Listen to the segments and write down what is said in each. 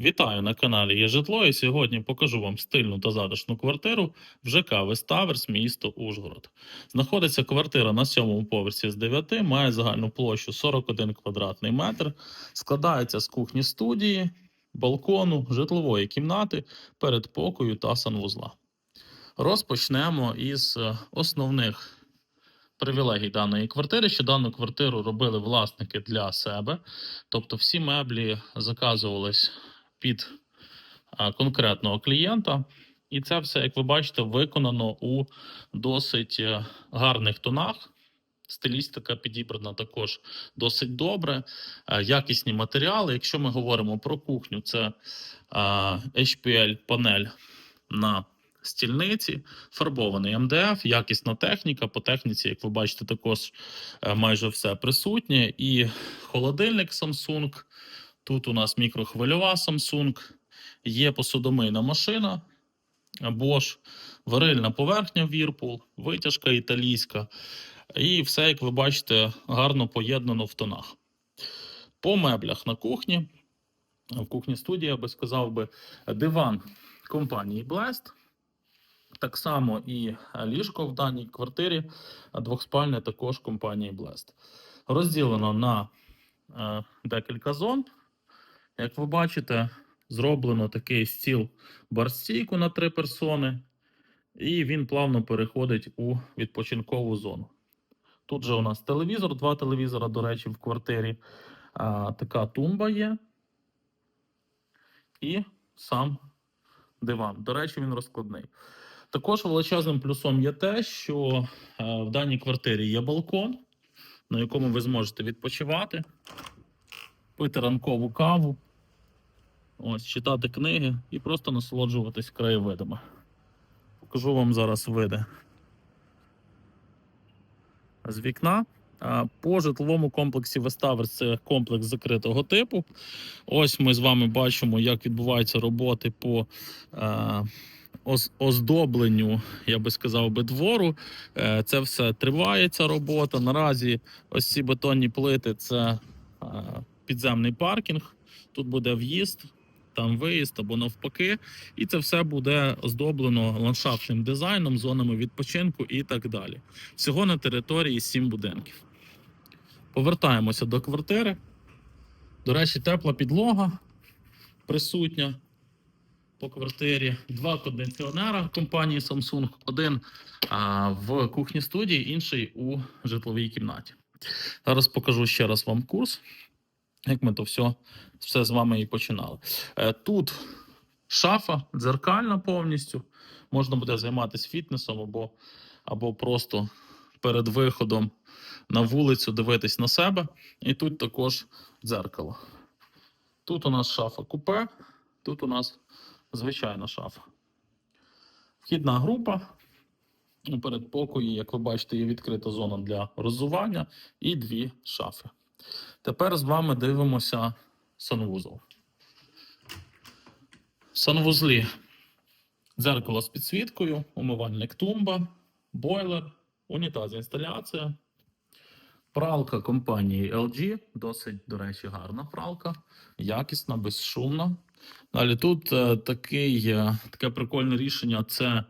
Вітаю на каналі Є житло і сьогодні покажу вам стильну та затишну квартиру в ЖК Веставерс, місто Ужгород. Знаходиться квартира на сьомому поверсі з 9, має загальну площу 41 квадратний метр, складається з кухні студії, балкону, житлової кімнати, передпокою та санвузла. Розпочнемо із е, основних привілегій даної квартири, що дану квартиру робили власники для себе. Тобто всі меблі заказувались під конкретного клієнта. І це все, як ви бачите, виконано у досить е, гарних тонах. Стилістика підібрана також досить добре. Е, Якісні матеріали. Якщо ми говоримо про кухню, це HPL-панель на стільниці, фарбований МДФ, якісна техніка. По техніці, як ви бачите, також е, майже все присутнє. І холодильник Samsung. Тут у нас мікрохвильова Samsung, є посудомийна машина, Bosch, варильна поверхня Whirlpool, витяжка італійська. І все, як ви бачите, гарно поєднано в тонах. По меблях на кухні, в кухні студії, я би сказав би, диван компанії Blast. Так само і ліжко в даній квартирі двохспальне також компанії Blast. Розділено на е, декілька зон. Як ви бачите, зроблено такий стіл барстійку на три персони, і він плавно переходить у відпочинкову зону. Тут же у нас телевізор, два телевізора, до речі, в квартирі. А, така тумба є. І сам диван. До речі, він розкладний. Також величезним плюсом є те, що е, в даній квартирі є балкон, на якому ви зможете відпочивати, пити ранкову каву, ось, читати книги і просто насолоджуватись краєвидами. Покажу вам зараз види з вікна. По житловому комплексі Веставер це комплекс закритого типу. Ось ми з вами бачимо, як відбуваються роботи по оздобленню, я би сказав би, двору. Е, Це все триває, ця робота. Наразі ось ці бетонні плити це підземний паркінг. Тут буде в'їзд, там виїзд або навпаки. І це все буде оздоблено ландшафтним дизайном, зонами відпочинку і так далі. Всього на території 7 будинків. Повертаємося до квартири. До речі, тепла підлога присутня по квартирі. Два кондиціонера компанії Samsung. Один а, в кухні студії, інший у житловій кімнаті. Зараз покажу ще раз вам курс, як ми то все, все з вами і починали. Е, Тут шафа дзеркальна повністю. Можна буде займатися фітнесом або, або просто перед виходом на вулицю дивитись на себе. І тут також дзеркало. Тут у нас шафа купе, тут у нас звичайна шафа. Вхідна група. У передпокої, як ви бачите, є відкрита зона для роззування і дві шафи. Тепер з вами дивимося санвузол. Санвузлі. Дзеркало з підсвіткою, умивальник тумба, бойлер, унітаз інсталяція, пралка компанії LG, досить, до речі, гарна пралка, якісна, безшумна. Далі тут е, такий, е, таке прикольне рішення. Це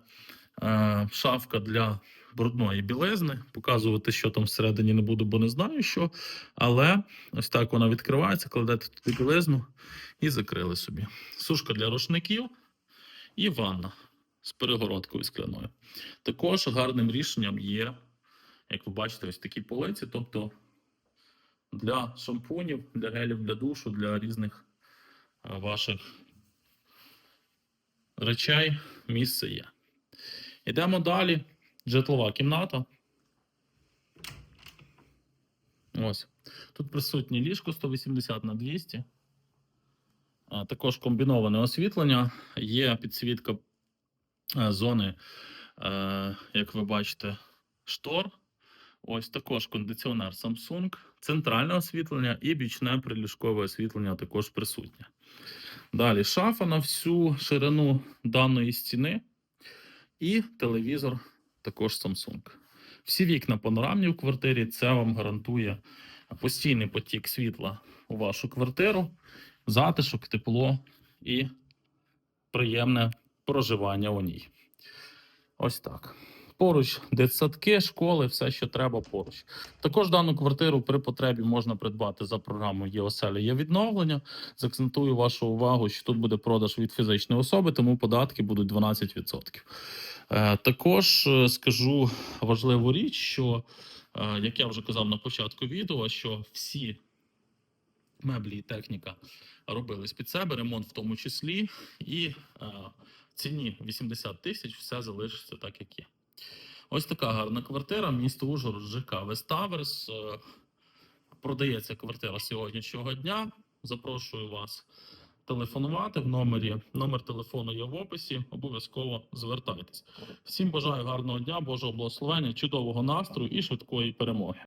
е, шафка для брудної білизни. Показувати, що там всередині не буду, бо не знаю що. Але ось так вона відкривається, кладете туди білизну і закрили собі. Сушка для рушників і ванна з перегородкою скляною. Також гарним рішенням є, як ви бачите, ось такі полиці, тобто для шампунів, для гелів для душу, для різних е, ваших речей місце є. Йдемо далі. Житлова кімната. Ось. Тут присутнє ліжко 180 на 200. А, також комбіноване освітлення. Є підсвітка е, зони, е, як ви бачите, штор. Ось також кондиціонер Samsung, центральне освітлення і бічне приліжкове освітлення також присутнє. Далі шафа на всю ширину даної стіни і телевізор також Samsung. Всі вікна панорамні в квартирі, це вам гарантує постійний потік світла у вашу квартиру, затишок, тепло і приємне проживання у ній. Ось так. Поруч дитсадки, школи, все, що треба поруч. Також дану квартиру при потребі можна придбати за програмою «Є оселя, є відновлення. Закцентую вашу увагу, що тут буде продаж від фізичної особи, тому податки будуть 12%. Е, також е, скажу важливу річ, що, е, як я вже казав на початку відео, що всі меблі і техніка робились під себе, ремонт в тому числі, і ціні 80 тисяч все залишиться так, як є. Ось така гарна квартира, місто Ужгород, ЖК Веставерс. Продається квартира сьогоднішнього дня. Запрошую вас телефонувати в номері. Номер телефону є в описі. Обов'язково звертайтесь. Всім бажаю гарного дня, Божого благословення, чудового настрою і швидкої перемоги.